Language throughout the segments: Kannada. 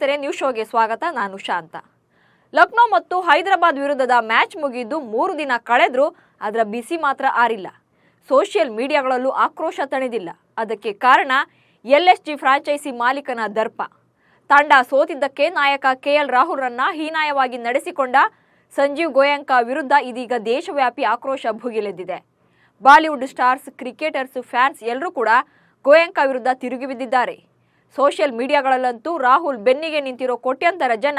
ಸ್ನೇಹಿತರೆ ನ್ಯೂಸ್ ಶೋಗೆ ಸ್ವಾಗತ. ನಾನು ಶಾಂತ. ಲಕ್ನೋ ಮತ್ತು ಹೈದರಾಬಾದ್ ವಿರುದ್ಧದ ಮ್ಯಾಚ್ ಮುಗಿದು ಮೂರು ದಿನ ಕಳೆದರೂ ಅದರ ಬಿಸಿ ಮಾತ್ರ ಆರಿಲ್ಲ. ಸೋಷಿಯಲ್ ಮೀಡಿಯಾಗಳಲ್ಲೂ ಆಕ್ರೋಶ ತಣಿದಿಲ್ಲ. ಅದಕ್ಕೆ ಕಾರಣ ಎಲ್ಎಸ್ಜಿ ಫ್ರಾಂಚೈಸಿ ಮಾಲೀಕನ ದರ್ಪ. ತಂಡ ಸೋತಿದ್ದಕ್ಕೆ ನಾಯಕ ಕೆ ಎಲ್ ರಾಹುಲ್ರನ್ನ ಹೀನಾಯವಾಗಿ ನಡೆಸಿಕೊಂಡ ಸಂಜೀವ್ ಗೋಯಂಕ ವಿರುದ್ಧ ಇದೀಗ ದೇಶವ್ಯಾಪಿ ಆಕ್ರೋಶ ಭುಗಿಲೆದ್ದಿದೆ. ಬಾಲಿವುಡ್ ಸ್ಟಾರ್ಸ್, ಕ್ರಿಕೆಟರ್ಸ್, ಫ್ಯಾನ್ಸ್ ಎಲ್ಲರೂ ಕೂಡ ಗೋಯಂಕ ವಿರುದ್ಧ ತಿರುಗಿ ಬಿದ್ದಿದ್ದಾರೆ. ಸೋಷಿಯಲ್ ಮೀಡಿಯಾಗಳಲ್ಲಂತೂ ರಾಹುಲ್ ಬೆನ್ನಿಗೆ ನಿಂತಿರೋ ಕೋಟ್ಯಂತರ ಜನ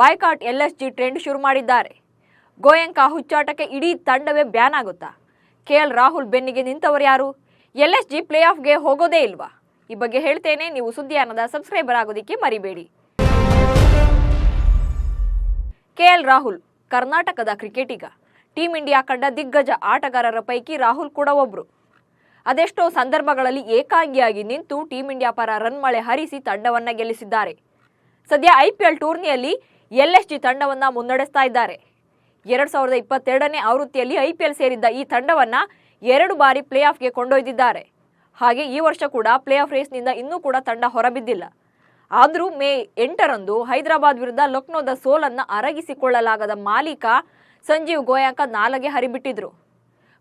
boycott L S G trend ಶುರು ಮಾಡಿದ್ದಾರೆ. ಗೋಯಂಕಾ ಹುಚ್ಚಾಟಕ್ಕೆ ಇಡೀ ತಂಡವೇ ಬ್ಯಾನ್ ಆಗುತ್ತಾ? ಕೆಎಲ್ ರಾಹುಲ್ ಬೆನ್ನಿಗೆ ನಿಂತವರು ಯಾರು? ಎಲ್ ಎಸ್ ಜಿ ಪ್ಲೇ ಆಫ್ಗೆ ಹೋಗೋದೇ ಇಲ್ವಾ? ಈ ಬಗ್ಗೆ ಹೇಳ್ತೇನೆ, ನೀವು ಸುದ್ದಿಯಾನದ ಸಬ್ಸ್ಕ್ರೈಬರ್ ಆಗೋದಿಕ್ಕೆ ಮರಿಬೇಡಿ. ಕೆಎಲ್ ರಾಹುಲ್, ಕರ್ನಾಟಕದ ಕ್ರಿಕೆಟಿಗ ಟೀಂ ಇಂಡಿಯಾ ಕಂಡ ದಿಗ್ಗಜ ಆಟಗಾರರ ಪೈಕಿ ರಾಹುಲ್ ಕೂಡ ಒಬ್ರು. ಅದೆಷ್ಟೋ ಸಂದರ್ಭಗಳಲ್ಲಿ ಏಕಾಂಗಿಯಾಗಿ ನಿಂತು ಟೀಂ ಇಂಡಿಯಾ ಪರ ರನ್ ಮಳೆ ಹರಿಸಿ ತಂಡವನ್ನ ಗೆಲ್ಲಿಸಿದ್ದಾರೆ. ಸದ್ಯ ಐಪಿಎಲ್ ಟೂರ್ನಿಯಲ್ಲಿ ಎಲ್ಎಸ್ಜಿ ತಂಡವನ್ನ ಮುನ್ನಡೆಸ್ತಾ ಇದ್ದಾರೆ. ಎರಡ್ ಸಾವಿರದ ಇಪ್ಪತ್ತೆರಡನೇ ಆವೃತ್ತಿಯಲ್ಲಿ ಐಪಿಎಲ್ ಸೇರಿದ್ದ ಈ ತಂಡವನ್ನ ಎರಡು ಬಾರಿ ಪ್ಲೇ ಆಫ್ಗೆ ಕೊಂಡೊಯ್ದಿದ್ದಾರೆ. ಹಾಗೆ ಈ ವರ್ಷ ಕೂಡ ಪ್ಲೇ ಆಫ್ ರೇಸ್ನಿಂದ ಇನ್ನೂ ಕೂಡ ತಂಡ ಹೊರಬಿದ್ದಿಲ್ಲ. ಆದರೂ ಮೇ ಎಂಟರಂದು ಹೈದರಾಬಾದ್ ವಿರುದ್ಧ ಲಕ್ನೋದ ಸೋಲನ್ನು ಅರಗಿಸಿಕೊಳ್ಳಲಾಗದ ಮಾಲೀಕ ಸಂಜೀವ್ ಗೋಯಾಂಕ ನಾಲಗೆ ಹರಿಬಿಟ್ಟಿದ್ರು.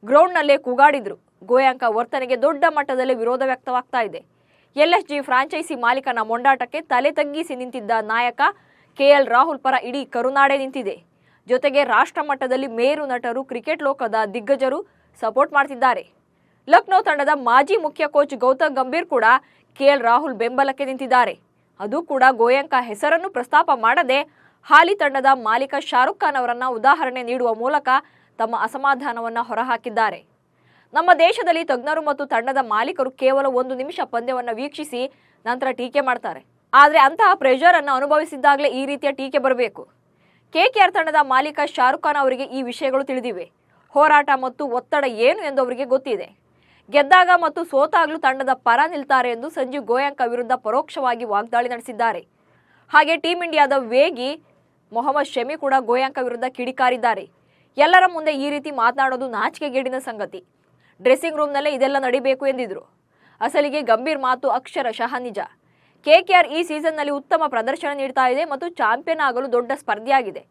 ಗ್ರೌಂಡ್ನಲ್ಲೇ ಕೂಗಾಡಿದ್ರು. ಗೋಯಾಂಕ ವರ್ತನೆಗೆ ದೊಡ್ಡ ಮಟ್ಟದಲ್ಲಿ ವಿರೋಧ ವ್ಯಕ್ತವಾಗ್ತಾ ಇದೆ. ಎಲ್ಎಸ್ಜಿ ಫ್ರಾಂಚೈಸಿ ಮಾಲೀಕನ ಮೊಂಡಾಟಕ್ಕೆ ತಲೆ ತಗ್ಗಿಸಿ ನಿಂತಿದ್ದ ನಾಯಕ ಕೆಎಲ್ ರಾಹುಲ್ ಪರ ಇಡೀ ಕರುನಾಡೆ ನಿಂತಿದೆ. ಜೊತೆಗೆ ರಾಷ್ಟ್ರ ಮಟ್ಟದಲ್ಲಿ ಮೇರು ನಟರು, ಕ್ರಿಕೆಟ್ ಲೋಕದ ದಿಗ್ಗಜರು ಸಪೋರ್ಟ್ ಮಾಡ್ತಿದ್ದಾರೆ. ಲಕ್ನೋ ತಂಡದ ಮಾಜಿ ಮುಖ್ಯ ಕೋಚ್ ಗೌತಮ್ ಗಂಭೀರ್ ಕೂಡ ಕೆಎಲ್ ರಾಹುಲ್ ಬೆಂಬಲಕ್ಕೆ ನಿಂತಿದ್ದಾರೆ. ಅದು ಕೂಡ ಗೋಯಂಕ ಹೆಸರನ್ನು ಪ್ರಸ್ತಾಪ ಮಾಡದೆ ಹಾಲಿ ತಂಡದ ಮಾಲೀಕ ಶಾರುಖ್ ಖಾನ್ ಅವರನ್ನು ಉದಾಹರಣೆ ನೀಡುವ ಮೂಲಕ ತಮ್ಮ ಅಸಮಾಧಾನವನ್ನು ಹೊರಹಾಕಿದ್ದಾರೆ. ನಮ್ಮ ದೇಶದಲ್ಲಿ ತಜ್ಞರು ಮತ್ತು ತಂಡದ ಮಾಲೀಕರು ಕೇವಲ ಒಂದು ನಿಮಿಷ ಪಂದ್ಯವನ್ನು ವೀಕ್ಷಿಸಿ ನಂತರ ಟೀಕೆ ಮಾಡ್ತಾರೆ. ಆದರೆ ಅಂತಹ ಪ್ರೆಷರ್ ಅನ್ನು ಅನುಭವಿಸಿದ್ದಾಗಲೇ ಈ ರೀತಿಯ ಟೀಕೆ ಬರಬೇಕು. ಕೆಕೆಆರ್ ತಂಡದ ಮಾಲೀಕ ಶಾರುಖ್ ಖಾನ್ ಅವರಿಗೆ ಈ ವಿಷಯಗಳು ತಿಳಿದಿವೆ. ಹೋರಾಟ ಮತ್ತು ಒತ್ತಡ ಏನು ಎಂದು ಅವರಿಗೆ ಗೊತ್ತಿದೆ. ಗೆದ್ದಾಗ ಮತ್ತು ಸೋತಾಗಲೂ ತಂಡದ ಪರ ನಿಲ್ತಾರೆ ಎಂದು ಸಂಜೀವ್ ಗೋಯಾಂಕ ವಿರುದ್ಧ ಪರೋಕ್ಷವಾಗಿ ವಾಗ್ದಾಳಿ ನಡೆಸಿದ್ದಾರೆ. ಹಾಗೆ ಟೀಂ ಇಂಡಿಯಾದ ವೇಗಿ ಮೊಹಮ್ಮದ್ ಶಮಿ ಕೂಡ ಗೋಯಾಂಕ ವಿರುದ್ಧ ಕಿಡಿಕಾರಿದ್ದಾರೆ. ಎಲ್ಲರ ಮುಂದೆ ಈ ರೀತಿ ಮಾತನಾಡೋದು ನಾಚಿಕೆಗೇಡಿನ ಸಂಗತಿ. ಡ್ರೆಸ್ಸಿಂಗ್ ರೂಮ್ನಲ್ಲೇ ಇದೆಲ್ಲ ನಡಿಬೇಕು ಎಂದಿದ್ರು. ಅಸಲಿಗೆ ಗಂಭೀರ್ ಮಾತು ಅಕ್ಷರಶಃ ನಿಜ. ಕೆಕೆಆರ್ ಈ ಸೀಸನ್ನಲ್ಲಿ ಉತ್ತಮ ಪ್ರದರ್ಶನ ನೀಡ್ತಾ ಇದೆ ಮತ್ತು ಚಾಂಪಿಯನ್ ಆಗಲು ದೊಡ್ಡ ಸ್ಪರ್ಧೆಯಾಗಿದೆ.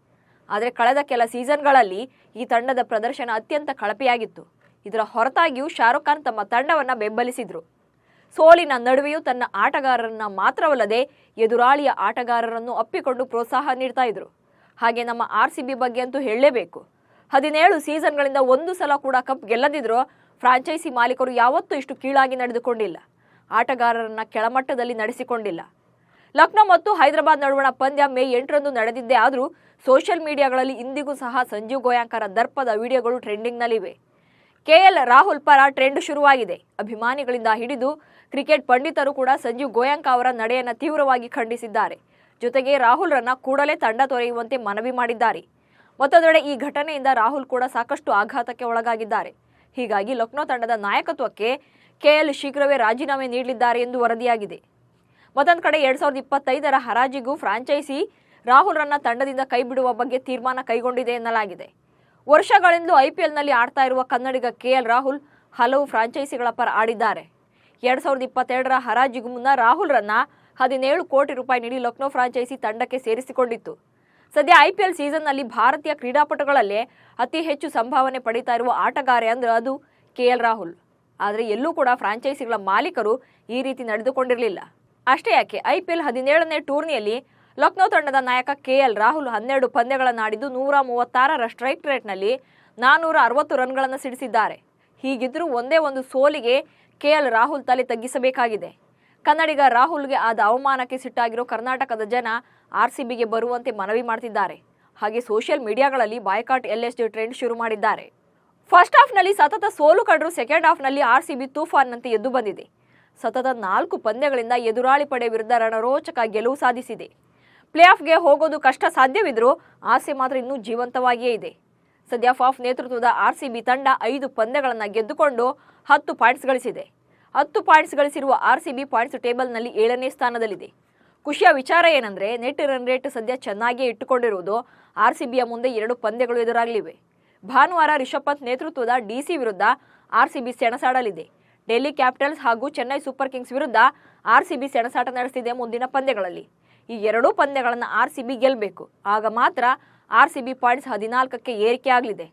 ಆದರೆ ಕಳೆದ ಕೆಲ ಸೀಸನ್ಗಳಲ್ಲಿ ಈ ತಂಡದ ಪ್ರದರ್ಶನ ಅತ್ಯಂತ ಕಳಪೆಯಾಗಿತ್ತು. ಇದರ ಹೊರತಾಗಿಯೂ ಶಾರುಖ್ ಖಾನ್ ತಮ್ಮ ತಂಡವನ್ನು ಬೆಂಬಲಿಸಿದರು. ಸೋಲಿನ ನಡುವೆಯೂ ತನ್ನ ಆಟಗಾರರನ್ನು ಮಾತ್ರವಲ್ಲದೆ ಎದುರಾಳಿಯ ಆಟಗಾರರನ್ನು ಅಪ್ಪಿಕೊಂಡು ಪ್ರೋತ್ಸಾಹ ನೀಡ್ತಾ ಇದ್ರು. ಹಾಗೆ ನಮ್ಮ ಆರ್ ಸಿ ಬಿ ಬಗ್ಗೆ ಅಂತೂ ಹೇಳಲೇಬೇಕು. ಹದಿನೇಳು ಸೀಸನ್ಗಳಿಂದ ಒಂದು ಸಲ ಕೂಡ ಕಪ್ ಗೆಲ್ಲದಿದ್ರೂ ಫ್ರಾಂಚೈಸಿ ಮಾಲೀಕರು ಯಾವತ್ತೂ ಇಷ್ಟು ಕೀಳಾಗಿ ನಡೆದುಕೊಂಡಿಲ್ಲ. ಆಟಗಾರರನ್ನ ಕೆಳಮಟ್ಟದಲ್ಲಿ ನಡೆಸಿಕೊಂಡಿಲ್ಲ. ಲಕ್ನೋ ಮತ್ತು ಹೈದರಾಬಾದ್ ನಡುವಣ ಪಂದ್ಯ ಮೇ ಎಂಟರಂದು ನಡೆದಿದ್ದೇ ಆದರೂ ಸೋಷಿಯಲ್ ಮೀಡಿಯಾಗಳಲ್ಲಿ ಇಂದಿಗೂ ಸಹ ಸಂಜೀವ್ ಗೋಯಾಂಕರ ದರ್ಪದ ವಿಡಿಯೋಗಳು ಟ್ರೆಂಡಿಂಗ್ನಲ್ಲಿವೆ. ಕೆಎಲ್ ರಾಹುಲ್ ಪರ ಟ್ರೆಂಡ್ ಶುರುವಾಗಿದೆ. ಅಭಿಮಾನಿಗಳಿಂದ ಹಿಡಿದು ಕ್ರಿಕೆಟ್ ಪಂಡಿತರು ಕೂಡ ಸಂಜೀವ್ ಗೋಯಾಂಕ ಅವರ ನಡೆಯನ್ನು ತೀವ್ರವಾಗಿ ಖಂಡಿಸಿದ್ದಾರೆ. ಜೊತೆಗೆ ರಾಹುಲ್ರನ್ನ ಕೂಡಲೇ ತಂಡ ತೊರೆಯುವಂತೆ ಮನವಿ ಮಾಡಿದ್ದಾರೆ. ಮತ್ತೊಂದೆಡೆ ಈ ಘಟನೆಯಿಂದ ರಾಹುಲ್ ಕೂಡ ಸಾಕಷ್ಟು ಆಘಾತಕ್ಕೆ ಒಳಗಾಗಿದ್ದಾರೆ. ಹೀಗಾಗಿ ಲಕ್ನೋ ತಂಡದ ನಾಯಕತ್ವಕ್ಕೆ ಕೆಎಲ್ ಶೀಘ್ರವೇ ರಾಜೀನಾಮೆ ನೀಡಲಿದ್ದಾರೆ ಎಂದು ವರದಿಯಾಗಿದೆ. ಮತ್ತೊಂದು ಕಡೆ ಎರಡ್ ಸಾವಿರದ ಇಪ್ಪತ್ತೈದರ ಹರಾಜಿಗೂ ಫ್ರಾಂಚೈಸಿ ರಾಹುಲ್ರನ್ನ ತಂಡದಿಂದ ಕೈಬಿಡುವ ಬಗ್ಗೆ ತೀರ್ಮಾನ ಕೈಗೊಂಡಿದೆ ಎನ್ನಲಾಗಿದೆ. ವರ್ಷಗಳಿಂದಲೂ ಐಪಿಎಲ್ನಲ್ಲಿ ಆಡ್ತಾ ಇರುವ ಕನ್ನಡಿಗ ಕೆಎಲ್ ರಾಹುಲ್ ಹಲವು ಫ್ರಾಂಚೈಸಿಗಳ ಪರ ಆಡಿದ್ದಾರೆ. ಎರಡ್ ಸಾವಿರದ ಇಪ್ಪತ್ತೆರಡರ ಹರಾಜಿಗೂ ಮುನ್ನ ರಾಹುಲ್ರನ್ನ ಹದಿನೇಳು ಕೋಟಿ ರೂಪಾಯಿ ನೀಡಿ ಲಕ್ನೋ ಫ್ರಾಂಚೈಸಿ ತಂಡಕ್ಕೆ ಸೇರಿಸಿಕೊಂಡಿತ್ತು. ಸದ್ಯ ಐಪಿಎಲ್ ಸೀಸನ್ನಲ್ಲಿ ಭಾರತೀಯ ಕ್ರೀಡಾಪಟುಗಳಲ್ಲೇ ಅತಿ ಹೆಚ್ಚು ಸಂಭಾವನೆ ಪಡೀತಾ ಇರುವ ಆಟಗಾರ ಅಂದ್ರೆ ಅದು ಕೆ ಎಲ್ ರಾಹುಲ್. ಆದರೆ ಎಲ್ಲೂ ಕೂಡ ಫ್ರಾಂಚೈಸಿಗಳ ಮಾಲೀಕರು ಈ ರೀತಿ ನಡೆದುಕೊಂಡಿರಲಿಲ್ಲ. ಅಷ್ಟೇ ಯಾಕೆ ಐಪಿಎಲ್ ಹದಿನೇಳನೇ ಟೂರ್ನಿಯಲ್ಲಿ ಲಕ್ನೋ ತಂಡದ ನಾಯಕ ಕೆ ಎಲ್ ರಾಹುಲ್ ಹನ್ನೆರಡು ಪಂದ್ಯಗಳನ್ನಾಡಿದ್ದು ನೂರ ಮೂವತ್ತಾರರ ಸ್ಟ್ರೈಕ್ ರೇಟ್ನಲ್ಲಿ ನಾನೂರ ಅರವತ್ತು ರನ್ಗಳನ್ನು ಸಿಡಿಸಿದ್ದಾರೆ. ಹೀಗಿದ್ರೂ ಒಂದೇ ಒಂದು ಸೋಲಿಗೆ ಕೆಎಲ್ ರಾಹುಲ್ ತಲೆ ತಗ್ಗಿಸಬೇಕಾಗಿದೆ. ಕನ್ನಡಿಗ ರಾಹುಲ್ಗೆ ಆದ ಅವಮಾನಕ್ಕೆ ಸಿಟ್ಟಾಗಿರೋ ಕರ್ನಾಟಕದ ಜನ ಆರ್ ಸಿ ಬಿಗೆ ಬರುವಂತೆ ಮನವಿ ಮಾಡ್ತಿದ್ದಾರೆ. ಹಾಗೆ ಸೋಷಿಯಲ್ ಮೀಡಿಯಾಗಳಲ್ಲಿ ಬಾಯ್ಕಾಟ್ ಎಲ್ಎಸ್ಡಿ ಟ್ರೆಂಡ್ ಶುರು ಮಾಡಿದ್ದಾರೆ. ಫಸ್ಟ್ ಹಾಫ್ನಲ್ಲಿ ಸತತ ಸೋಲು ಕಂಡ್ರು ಸೆಕೆಂಡ್ ಹಾಫ್ನಲ್ಲಿ ಆರ್ ಸಿ ಬಿ ತೂಫಾನ್ನಂತೆ ಎದ್ದು ಬಂದಿದೆ. ಸತತ ನಾಲ್ಕು ಪಂದ್ಯಗಳಿಂದ ಎದುರಾಳಿ ಪಡೆ ವಿರುದ್ಧ ರಣರೋಚಕ ಗೆಲುವು ಸಾಧಿಸಿದೆ. ಪ್ಲೇ ಆಫ್ಗೆ ಹೋಗೋದು ಕಷ್ಟ ಸಾಧ್ಯವಿದ್ರೂ ಆಸೆ ಮಾತ್ರ ಇನ್ನೂ ಜೀವಂತವಾಗಿಯೇ ಇದೆ. ಸದ್ಯ ಫಾಫ್ ನೇತೃತ್ವದ ಆರ್ ಸಿ ಬಿ ತಂಡ ಐದು ಪಂದ್ಯಗಳನ್ನು ಗೆದ್ದುಕೊಂಡು ಹತ್ತು ಪಾಯಿಂಟ್ಸ್ ಗಳಿಸಿದೆ. ಹತ್ತು ಪಾಯಿಂಟ್ಸ್ ಗಳಿಸಿರುವ ಆರ್ ಸಿ ಬಿ ಪಾಯಿಂಟ್ಸ್ ಟೇಬಲ್ನಲ್ಲಿ ಏಳನೇ ಸ್ಥಾನದಲ್ಲಿದೆ. ಖುಷಿಯ ವಿಚಾರ ಏನಂದ್ರೆ ನೆಟ್ ರನ್ ರೇಟ್ ಸದ್ಯ ಚೆನ್ನಾಗಿಯೇ ಇಟ್ಟುಕೊಂಡಿರುವುದು ಆರ್ ಸಿ ಬಿಯ ಮುಂದೆ ಎರಡು ಪಂದ್ಯಗಳು ಎದುರಾಗಲಿವೆ. ಭಾನುವಾರ ರಿಷಬ್ ಪಂತ್ ನೇತೃತ್ವದ ಡಿಸಿ ವಿರುದ್ಧ ಆರ್ ಸಿ ಬಿ ಸೆಣಸಾಡಲಿದೆ. ಡೆಲ್ಲಿ ಕ್ಯಾಪಿಟಲ್ಸ್ ಹಾಗೂ ಚೆನ್ನೈ ಸೂಪರ್ ಕಿಂಗ್ಸ್ ವಿರುದ್ಧ ಆರ್ ಸಿ ಬಿ ಸೆಣಸಾಟ ನಡೆಸಿದೆ ಮುಂದಿನ ಪಂದ್ಯಗಳಲ್ಲಿ. ಈ ಎರಡೂ ಪಂದ್ಯಗಳನ್ನು ಆರ್ ಸಿ ಬಿ ಗೆಲ್ಲಬೇಕು ಆಗ ಮಾತ್ರ ಆರ್ ಸಿ ಬಿ ಪಾಯಿಂಟ್ಸ್ ಹದಿನಾಲ್ಕಕ್ಕೆ ಏರಿಕೆ ಆಗಲಿದೆ.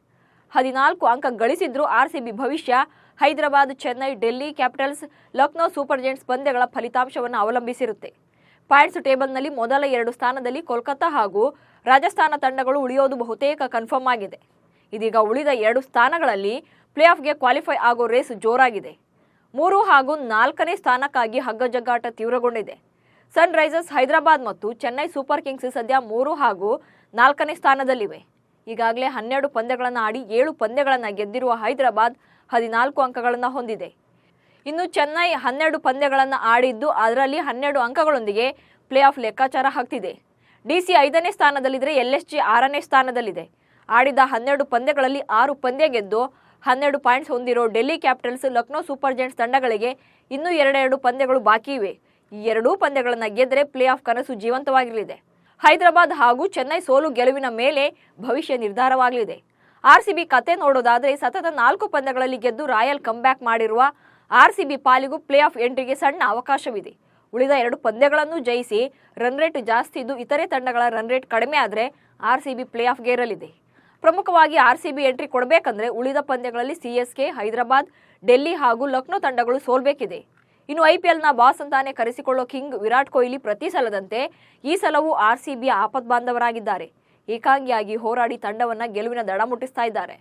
ಹದಿನಾಲ್ಕು ಅಂಕ ಗಳಿಸಿದ್ರೂ ಬಿ ಭವಿಷ್ಯ Hyderabad, Chennai, Delhi Capitals, Lucknow Super Giants ಪಂದ್ಯಗಳ ಫಲಿತಾಂಶವನ್ನು ಅವಲಂಬಿಸಿರುತ್ತೆ. ಪಾಯಿಂಟ್ಸ್ ಟೇಬಲ್ನಲ್ಲಿ ಮೊದಲ ಎರಡು ಸ್ಥಾನದಲ್ಲಿ ಕೋಲ್ಕತ್ತಾ ಹಾಗೂ ರಾಜಸ್ಥಾನ ತಂಡಗಳು ಉಳಿಯೋದು ಬಹುತೇಕ ಕನ್ಫರ್ಮ್ ಆಗಿದೆ. ಇದೀಗ ಉಳಿದ ಎರಡು ಸ್ಥಾನಗಳಲ್ಲಿ ಪ್ಲೇ ಆಫ್ಗೆ ಕ್ವಾಲಿಫೈ ಆಗೋ ರೇಸ್ ಜೋರಾಗಿದೆ. ಮೂರು ಹಾಗೂ ನಾಲ್ಕನೇ ಸ್ಥಾನಕ್ಕಾಗಿ ಹಗ್ಗಜಗ್ಗಾಟ ತೀವ್ರಗೊಂಡಿದೆ. ಸನ್ ರೈಸರ್ಸ್ ಹೈದರಾಬಾದ್ ಮತ್ತು ಚೆನ್ನೈ ಸೂಪರ್ ಕಿಂಗ್ಸ್ ಸದ್ಯ ಮೂರು ಹಾಗೂ ನಾಲ್ಕನೇ ಸ್ಥಾನದಲ್ಲಿವೆ. ಈಗಾಗಲೇ ಹನ್ನೆರಡು ಪಂದ್ಯಗಳನ್ನು ಆಡಿ ಏಳು ಪಂದ್ಯಗಳನ್ನು ಗೆದ್ದಿರುವ ಹೈದರಾಬಾದ್ ಹದಿನಾಲ್ಕು ಅಂಕಗಳನ್ನು ಹೊಂದಿದೆ. ಇನ್ನು ಚೆನ್ನೈ ಹನ್ನೆರಡು ಪಂದ್ಯಗಳನ್ನು ಆಡಿದ್ದು ಅದರಲ್ಲಿ ಹನ್ನೆರಡು ಅಂಕಗಳೊಂದಿಗೆ ಪ್ಲೇ ಆಫ್ ಲೆಕ್ಕಾಚಾರ ಹಾಕ್ತಿದೆ ಡಿಸಿ ಐದನೇ ಸ್ಥಾನದಲ್ಲಿದ್ದರೆ ಎಲ್ ಎಸ್ ಜಿ ಆರನೇ ಸ್ಥಾನದಲ್ಲಿದೆ. ಆಡಿದ ಹನ್ನೆರಡು ಪಂದ್ಯಗಳಲ್ಲಿ ಆರು ಪಂದ್ಯ ಗೆದ್ದು ಹನ್ನೆರಡು ಪಾಯಿಂಟ್ಸ್ ಹೊಂದಿರೋ Delhi Capitals, Lucknow Super Giants ತಂಡಗಳಿಗೆ ಇನ್ನೂ ಎರಡೆರಡು ಪಂದ್ಯಗಳು ಬಾಕಿ ಇವೆ. ಈ ಎರಡೂ ಪಂದ್ಯಗಳನ್ನು ಗೆದ್ದರೆ ಪ್ಲೇ ಆಫ್ ಕನಸು ಜೀವಂತವಾಗಿರಲಿದೆ. ಹೈದರಾಬಾದ್ ಹಾಗೂ ಚೆನ್ನೈ ಸೋಲು ಗೆಲುವಿನ ಮೇಲೆ ಭವಿಷ್ಯ ನಿರ್ಧಾರವಾಗಲಿದೆ. ಆರ್ಸಿಬಿ ಕತೆ ನೋಡೋದಾದ್ರೆ ಸತತ ನಾಲ್ಕು ಪಂದ್ಯಗಳಲ್ಲಿ ಗೆದ್ದು ರಾಯಲ್ ಕಂಬ್ಯಾಕ್ ಮಾಡಿರುವ ಆರ್ಸಿಬಿ ಪಾಲಿಗೂ ಪ್ಲೇ ಆಫ್ ಎಂಟ್ರಿಗೆ ಸಣ್ಣ ಅವಕಾಶವಿದೆ. ಉಳಿದ ಎರಡು ಪಂದ್ಯಗಳನ್ನು ಜಯಿಸಿ ರನ್ ರೇಟ್ ಜಾಸ್ತಿ ಇದ್ದು ಇತರೆ ತಂಡಗಳ ರನ್ ರೇಟ್ ಕಡಿಮೆ ಆದರೆ ಆರ್ಸಿಬಿ ಪ್ಲೇ ಆಫ್ಗೆ ಇರಲಿದೆ ಪ್ರಮುಖವಾಗಿ ಆರ್ಸಿಬಿ ಎಂಟ್ರಿ ಕೊಡಬೇಕಂದ್ರೆ ಉಳಿದ ಪಂದ್ಯಗಳಲ್ಲಿ ಸಿಎಸ್ಕೆ ಹೈದರಾಬಾದ್, ಡೆಲ್ಲಿ ಹಾಗೂ ಲಕ್ನೋ ತಂಡಗಳು ಸೋಲ್ಬೇಕಿದೆ. ಇನ್ನು ಐಪಿಎಲ್ನ ಬಾಸ್ ಅಂತಾನೆ ಕರೆಸಿಕೊಳ್ಳೋ ಕಿಂಗ್ ವಿರಾಟ್ ಕೊಹ್ಲಿ ಪ್ರತಿ ಸಲದಂತೆ ಈ ಸಲವೂ ಆರ್ಸಿಬಿಯ ಆಪತ್ ಬಾಂಧವರಾಗಿದ್ದಾರೆ ಏಕಾಂಗಿಯಾಗಿ ಹೋರಾಡಿ ತಂಡವನ್ನ ಗೆಲುವಿನ ದಡ ಮುಟ್ಟಿಸ್ತಾ ಇದ್ದಾರೆ.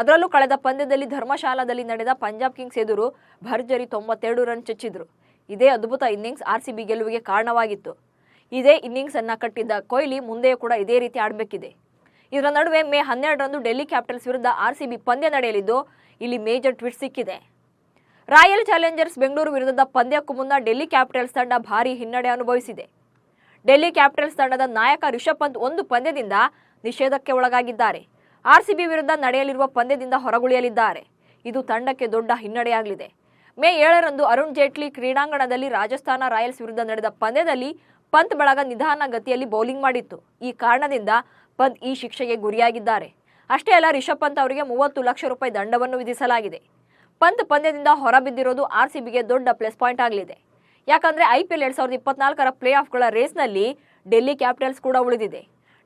ಅದರಲ್ಲೂ ಕಳೆದ ಪಂದ್ಯದಲ್ಲಿ ಧರ್ಮಶಾಲಾದಲ್ಲಿ ನಡೆದ ಪಂಜಾಬ್ ಕಿಂಗ್ಸ್ ಎದುರು ಭರ್ಜರಿ ತೊಂಬತ್ತೆರಡು ರನ್ ಚಚ್ಚಿದ್ರು. ಇದೇ ಅದ್ಭುತ ಇನ್ನಿಂಗ್ಸ್ ಆರ್ಸಿಬಿ ಗೆಲುವಿಗೆ ಕಾರಣವಾಗಿತ್ತು. ಇದೇ ಇನ್ನಿಂಗ್ಸ್ ಅನ್ನ ಕಟ್ಟಿದ್ದ ಕೊಹ್ಲಿ ಮುಂದೆಯೂ ಕೂಡ ಇದೇ ರೀತಿ ಆಡಬೇಕಿದೆ. ಇದರ ನಡುವೆ ಮೇ ಹನ್ನೆರಡರಂದು ಡೆಲ್ಲಿ ಕ್ಯಾಪಿಟಲ್ಸ್ ವಿರುದ್ಧ ಆರ್ಸಿಬಿ ಪಂದ್ಯ ನಡೆಯಲಿದ್ದು, ಇಲ್ಲಿ ಮೇಜರ್ ಟ್ವಿಟ್ ಸಿಕ್ಕಿದೆ. ರಾಯಲ್ ಚಾಲೆಂಜರ್ಸ್ ಬೆಂಗಳೂರು ವಿರುದ್ಧದ ಪಂದ್ಯಕ್ಕೂ ಮುನ್ನ ಡೆಲ್ಲಿ ಕ್ಯಾಪಿಟಲ್ಸ್ ತಂಡ ಭಾರೀ ಹಿನ್ನಡೆ ಅನುಭವಿಸಿದೆ. ಡೆಲ್ಲಿ ಕ್ಯಾಪಿಟಲ್ಸ್ ತಂಡದ ನಾಯಕ ರಿಷಬ್ ಪಂತ್ ಒಂದು ಪಂದ್ಯದಿಂದ ನಿಷೇಧಕ್ಕೆ ಒಳಗಾಗಿದ್ದಾರೆ. ಆರ್ಸಿಬಿ ವಿರುದ್ಧ ನಡೆಯಲಿರುವ ಪಂದ್ಯದಿಂದ ಹೊರಗುಳಿಯಲಿದ್ದಾರೆ. ಇದು ತಂಡಕ್ಕೆ ದೊಡ್ಡ ಹಿನ್ನಡೆಯಾಗಲಿದೆ. ಮೇ ಏಳರಂದು ಅರುಣ್ ಜೇಟ್ಲಿ ಕ್ರೀಡಾಂಗಣದಲ್ಲಿ ರಾಜಸ್ಥಾನ ರಾಯಲ್ಸ್ ವಿರುದ್ಧ ನಡೆದ ಪಂದ್ಯದಲ್ಲಿ ಪಂತ್ ಬಳಗ ನಿಧಾನ ಗತಿಯಲ್ಲಿ ಬೌಲಿಂಗ್ ಮಾಡಿತ್ತು. ಈ ಕಾರಣದಿಂದ ಪಂತ್ ಈ ಶಿಕ್ಷೆಗೆ ಗುರಿಯಾಗಿದ್ದಾರೆ. ಅಷ್ಟೇ ಅಲ್ಲ, ರಿಷಬ್ ಪಂತ್ ಅವರಿಗೆ ಮೂವತ್ತು ಲಕ್ಷ ರೂಪಾಯಿ ದಂಡವನ್ನು ವಿಧಿಸಲಾಗಿದೆ. ಪಂತ್ ಪಂದ್ಯದಿಂದ ಹೊರಬಿದ್ದಿರೋದು ಆರ್ಸಿಬಿಗೆ ದೊಡ್ಡ ಪ್ಲಸ್ ಪಾಯಿಂಟ್ ಆಗಲಿದೆ. ಯಾಕಂದ್ರೆ ಐಪಿಎಲ್ ಎರಡ್ ಸಾವಿರದ ಇಪ್ಪತ್ನಾಲ್ಕರ ಪ್ಲೇ ಆಫ್ಗಳ ರೇಸ್ನಲ್ಲಿ ಡೆಲ್ಲಿ ಕ್ಯಾಪಿಟಲ್ಸ್ ಕೂಡ ಉಳಿದಿದೆ.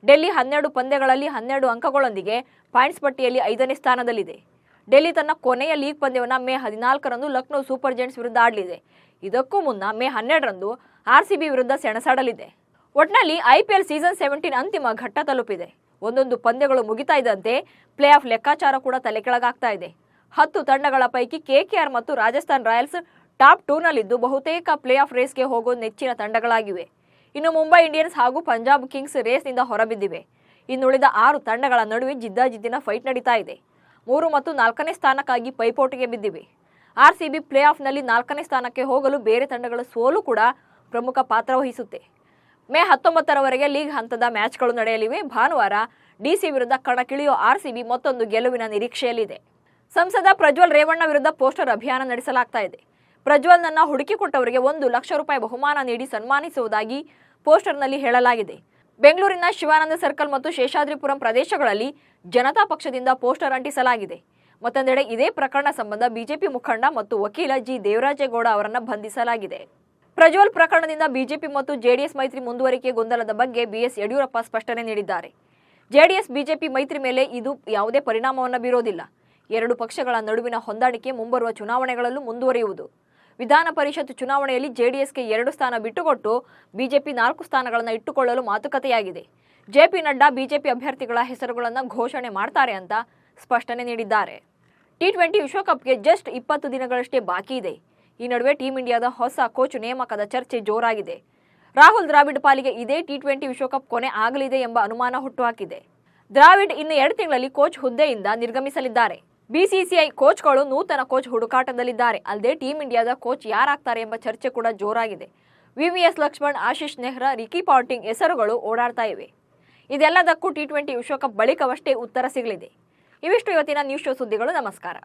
ಡೆಲ್ಲಿ ಹನ್ನೆರಡು ಪಂದ್ಯಗಳಲ್ಲಿ ಹನ್ನೆರಡು ಅಂಕಗಳೊಂದಿಗೆ ಪಾಯಿಂಟ್ಸ್ ಪಟ್ಟಿಯಲ್ಲಿ ಐದನೇ ಸ್ಥಾನದಲ್ಲಿದೆ. ಡೆಲ್ಲಿ ತನ್ನ ಕೊನೆಯ ಲೀಗ್ ಪಂದ್ಯವನ್ನು ಮೇ ಹದಿನಾಲ್ಕರಂದು ಲಕ್ನೋ ಸೂಪರ್ ಜೈಂಟ್ಸ್ ವಿರುದ್ಧ ಆಡಲಿದೆ. ಇದಕ್ಕೂ ಮುನ್ನ ಮೇ ಹನ್ನೆರಡರಂದು ಆರ್ ಸಿ ಬಿ ವಿರುದ್ಧ ಸೆಣಸಾಡಲಿದೆ. ಒಟ್ನಲ್ಲಿ ಐಪಿಎಲ್ ಸೀಸನ್ ಸೆವೆಂಟೀನ್ ಅಂತಿಮ ಘಟ್ಟ ತಲುಪಿದೆ. ಒಂದೊಂದು ಪಂದ್ಯಗಳು ಮುಗಿತಾ ಇದ್ದಂತೆ ಪ್ಲೇ ಆಫ್ ಲೆಕ್ಕಾಚಾರ ಕೂಡ ತಲೆ ಕೆಳಗಾಗ್ತಾ ಇದೆ. ಹತ್ತು ತಂಡಗಳ ಪೈಕಿ ಕೆಕೆಆರ್ ಮತ್ತು ರಾಜಸ್ಥಾನ್ ರಾಯಲ್ಸ್ ಟಾಪ್ ಟೂನಲ್ಲಿದ್ದು ಬಹುತೇಕ ಪ್ಲೇ ಆಫ್ ರೇಸ್ಗೆ ಹೋಗೋ ನೆಚ್ಚಿನ ತಂಡಗಳಾಗಿವೆ. ಇನ್ನು ಮುಂಬೈ ಇಂಡಿಯನ್ಸ್ ಹಾಗೂ ಪಂಜಾಬ್ ಕಿಂಗ್ಸ್ ರೇಸ್ನಿಂದ ಹೊರಬಿದ್ದಿವೆ. ಇನ್ನುಳಿದ ಆರು ತಂಡಗಳ ನಡುವೆ ಜಿದ್ದಾಜಿದ್ದಿನ ಫೈಟ್ ನಡೀತಾ ಇದೆ. ಮೂರು ಮತ್ತು ನಾಲ್ಕನೇ ಸ್ಥಾನಕ್ಕಾಗಿ ಪೈಪೋಟಿಗೆ ಬಿದ್ದಿವೆ. ಆರ್ ಸಿ ಬಿ ಪ್ಲೇ ಆಫ್ನಲ್ಲಿ ನಾಲ್ಕನೇ ಸ್ಥಾನಕ್ಕೆ ಹೋಗಲು ಬೇರೆ ತಂಡಗಳ ಸೋಲು ಕೂಡ ಪ್ರಮುಖ ಪಾತ್ರ ವಹಿಸುತ್ತೆ. ಮೇ ಹತ್ತೊಂಬತ್ತರವರೆಗೆ ಲೀಗ್ ಹಂತದ ಮ್ಯಾಚ್ಗಳು ನಡೆಯಲಿವೆ. ಭಾನುವಾರ ಡಿಸಿ ವಿರುದ್ಧ ಕಣಕ್ಕಿಳಿಯೋ ಆರ್ಸಿಬಿ ಮತ್ತೊಂದು ಗೆಲುವಿನ ನಿರೀಕ್ಷೆಯಲ್ಲಿದೆ. ಸಂಸದ ಪ್ರಜ್ವಲ್ ರೇವಣ್ಣ ವಿರುದ್ಧ ಪೋಸ್ಟರ್ ಅಭಿಯಾನ ನಡೆಸಲಾಗ್ತಾ ಇದೆ. ಪ್ರಜ್ವಲ್ನನ್ನ ಹುಡುಕಿಕೊಟ್ಟವರಿಗೆ ಒಂದು ಲಕ್ಷ ರೂಪಾಯಿ ಬಹುಮಾನ ನೀಡಿ ಸನ್ಮಾನಿಸುವುದಾಗಿ ಪೋಸ್ಟರ್ನಲ್ಲಿ ಹೇಳಲಾಗಿದೆ. ಬೆಂಗಳೂರಿನ ಶಿವಾನಂದ ಸರ್ಕಲ್ ಮತ್ತು ಶೇಷಾದ್ರಿಪುರಂ ಪ್ರದೇಶಗಳಲ್ಲಿ ಜನತಾ ಪಕ್ಷದಿಂದ ಪೋಸ್ಟರ್ ಅಂಟಿಸಲಾಗಿದೆ. ಮತ್ತೊಂದೆಡೆ ಇದೇ ಪ್ರಕರಣ ಸಂಬಂಧ ಬಿಜೆಪಿ ಮುಖಂಡ ಮತ್ತು ವಕೀಲ ಜಿ. ದೇವರಾಜೇಗೌಡ ಅವರನ್ನು ಬಂಧಿಸಲಾಗಿದೆ. ಪ್ರಜ್ವಲ್ ಪ್ರಕರಣದಿಂದ ಬಿಜೆಪಿ ಮತ್ತು ಜೆಡಿಎಸ್ ಮೈತ್ರಿ ಮುಂದುವರಿಕೆ ಗೊಂದಲದ ಬಗ್ಗೆ ಬಿಎಸ್ ಯಡಿಯೂರಪ್ಪ ಸ್ಪಷ್ಟನೆ ನೀಡಿದ್ದಾರೆ. ಜೆಡಿಎಸ್, ಬಿಜೆಪಿ ಮೈತ್ರಿ ಮೇಲೆ ಇದು ಯಾವುದೇ ಪರಿಣಾಮವನ್ನು ಬೀರೋದಿಲ್ಲ. ಎರಡು ಪಕ್ಷಗಳ ನಡುವಿನ ಹೊಂದಾಣಿಕೆ ಮುಂಬರುವ ಚುನಾವಣೆಗಳಲ್ಲೂ ಮುಂದುವರಿಯುವುದು. ವಿಧಾನ ಪರಿಷತ್ ಚುನಾವಣೆಯಲ್ಲಿ ಜೆಡಿಎಸ್ಗೆ ಎರಡು ಸ್ಥಾನ ಬಿಟ್ಟುಕೊಟ್ಟು ಬಿಜೆಪಿ ನಾಲ್ಕು ಸ್ಥಾನಗಳನ್ನು ಇಟ್ಟುಕೊಳ್ಳಲು ಮಾತುಕತೆಯಾಗಿದೆ. ಜೆಪಿ ನಡ್ಡಾ ಬಿಜೆಪಿ ಅಭ್ಯರ್ಥಿಗಳ ಹೆಸರುಗಳನ್ನು ಘೋಷಣೆ ಮಾಡ್ತಾರೆ ಅಂತ ಸ್ಪಷ್ಟನೆ ನೀಡಿದ್ದಾರೆ. ಟಿ ಟ್ವೆಂಟಿ ವಿಶ್ವಕಪ್ಗೆ ಜಸ್ಟ್ ಇಪ್ಪತ್ತು ದಿನಗಳಷ್ಟೇ ಬಾಕಿ ಇದೆ. ಈ ನಡುವೆ ಟೀಂ ಇಂಡಿಯಾದ ಹೊಸ ಕೋಚ್ ನೇಮಕದ ಚರ್ಚೆ ಜೋರಾಗಿದೆ. ರಾಹುಲ್ ದ್ರಾವಿಡ್ ಪಾಲಿಗೆ ಇದೇ ಟಿ ಟ್ವೆಂಟಿ ವಿಶ್ವಕಪ್ ಕೊನೆ ಆಗಲಿದೆ ಎಂಬ ಅನುಮಾನ ಹುಟ್ಟುಹಾಕಿದೆ. ದ್ರಾವಿಡ್ ಇನ್ನು ಎರಡು ತಿಂಗಳಲ್ಲಿ ಕೋಚ್ ಹುದ್ದೆಯಿಂದ ನಿರ್ಗಮಿಸಲಿದ್ದಾರೆ. ಬಿಸಿಸಿಐ ಕೋಚ್ಗಳು ನೂತನ ಕೋಚ್ ಹುಡುಕಾಟದಲ್ಲಿದ್ದಾರೆ. ಅಲ್ಲದೆ ಟೀಂ ಇಂಡಿಯಾದ ಕೋಚ್ ಯಾರಾಗ್ತಾರೆ ಎಂಬ ಚರ್ಚೆ ಕೂಡ ಜೋರಾಗಿದೆ. VVS Laxman, Ashish Nehra Ricky Ponting ಹೆಸರುಗಳು ಓಡಾಡ್ತಾ ಇವೆ. ಇದೆಲ್ಲದಕ್ಕೂ ಟಿ ಟ್ವೆಂಟಿ ವಿಶ್ವಕಪ್ ಬಳಿಕವಷ್ಟೇ ಉತ್ತರ ಸಿಗಲಿದೆ. ಇವಿಷ್ಟು ಇವತ್ತಿನ ನ್ಯೂಸ್ ಶೋ ಸುದ್ದಿಗಳು. ನಮಸ್ಕಾರ.